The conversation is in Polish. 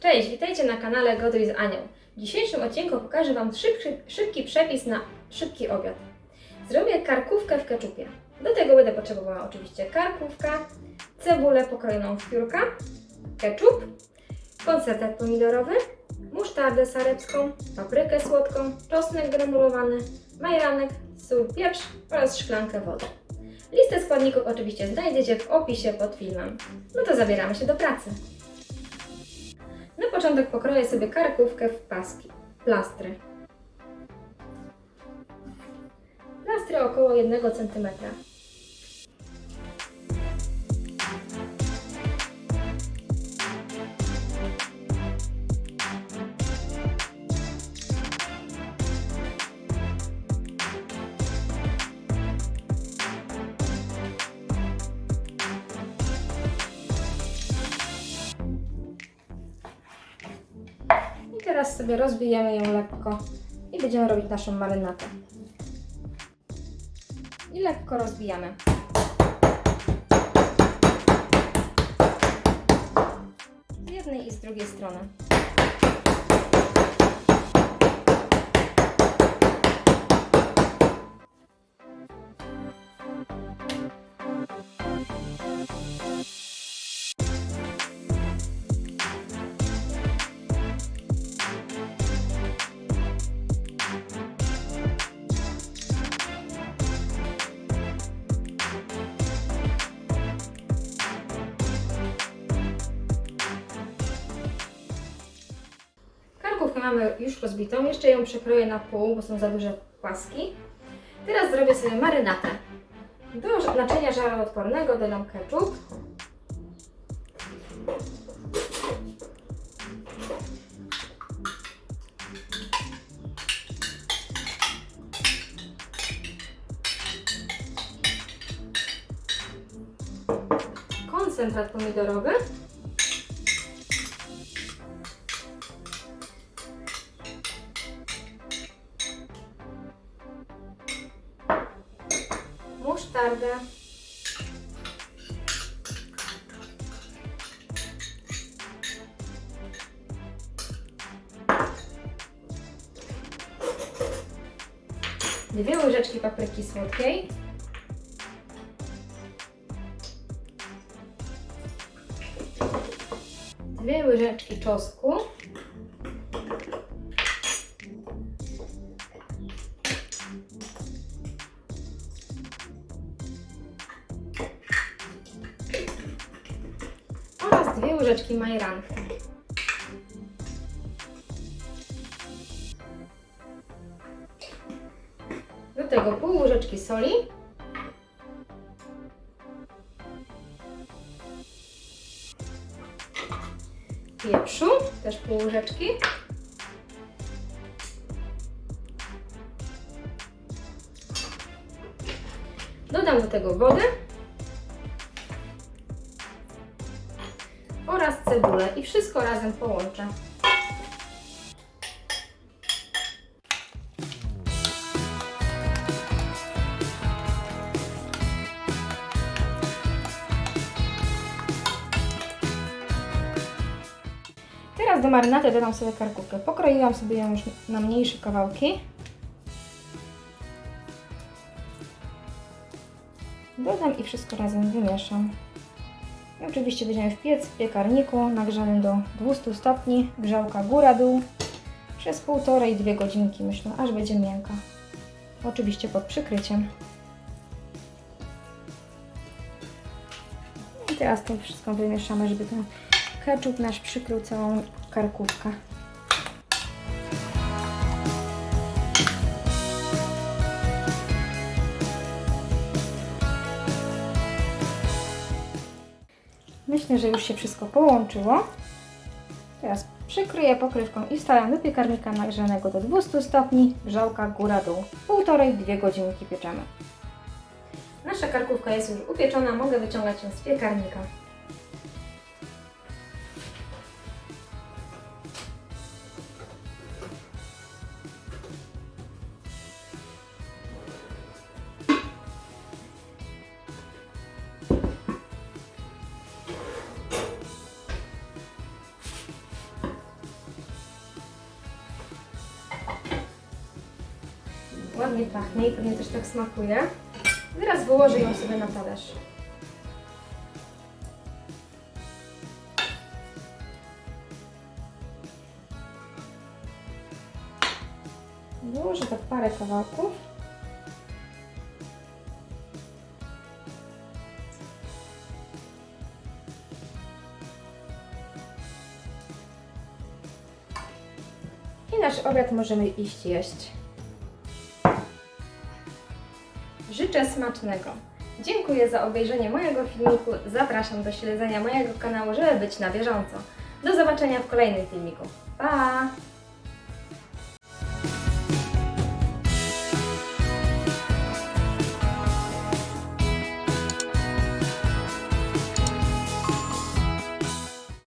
Cześć, witajcie na kanale Gotuj z Anią. W dzisiejszym odcinku pokażę Wam szybki, szybki przepis na szybki obiad. Zrobię karkówkę w keczupie. Do tego będę potrzebowała oczywiście karkówka, cebulę pokrojoną w piórka, keczup, koncertet pomidorowy, musztardę sarebską, paprykę słodką, czosnek granulowany, majeranek, sól, pieprz oraz szklankę wody. Listę składników oczywiście znajdziecie w opisie pod filmem. No to zabieramy się do pracy. Początek pokroję sobie karkówkę w paski, plastry. Plastry około 1 cm. Teraz sobie rozbijemy ją lekko i będziemy robić naszą marynatę. I lekko rozbijamy. Z jednej i z drugiej strony. Karkówkę mamy już rozbitą, jeszcze ją przekroję na pół, bo są za duże płaski. Teraz zrobię sobie marynatę. Do naczynia żaroodpornego dodam ketchup. Koncentrat pomidorowy. Musztardę. Dwie łyżeczki papryki słodkiej. Dwie łyżeczki czosnku. Dwie łyżeczki majeranku. Do tego pół łyżeczki soli. Pieprzu, też pół łyżeczki. Dodam do tego wodę. Cebulę i wszystko razem połączę. Teraz do marynaty dodam sobie karkówkę. Pokroiłam sobie ją już na mniejsze kawałki. Dodam i wszystko razem wymieszam. I oczywiście będziemy w piec w piekarniku nagrzanym do 200 stopni, grzałka góra-dół przez półtorej, dwie godzinki myślę, aż będzie miękka. Oczywiście pod przykryciem. I teraz to wszystko wymieszamy, żeby ten ketchup nasz przykrył całą karkówkę. Myślę, że już się wszystko połączyło. Teraz przykryję pokrywką i wstawiam do piekarnika nagrzanego do 200 stopni, grzałka góra-dół. Półtorej-dwie godzinki pieczemy. Nasza karkówka jest już upieczona, mogę wyciągać ją z piekarnika. Ładnie pachnie i pewnie też tak smakuje. Teraz wyłożę ją sobie na talerz. Wyłożę tak parę kawałków. I nasz obiad możemy iść jeść. Życzę smacznego. Dziękuję za obejrzenie mojego filmiku. Zapraszam do śledzenia mojego kanału, żeby być na bieżąco. Do zobaczenia w kolejnym filmiku. Pa!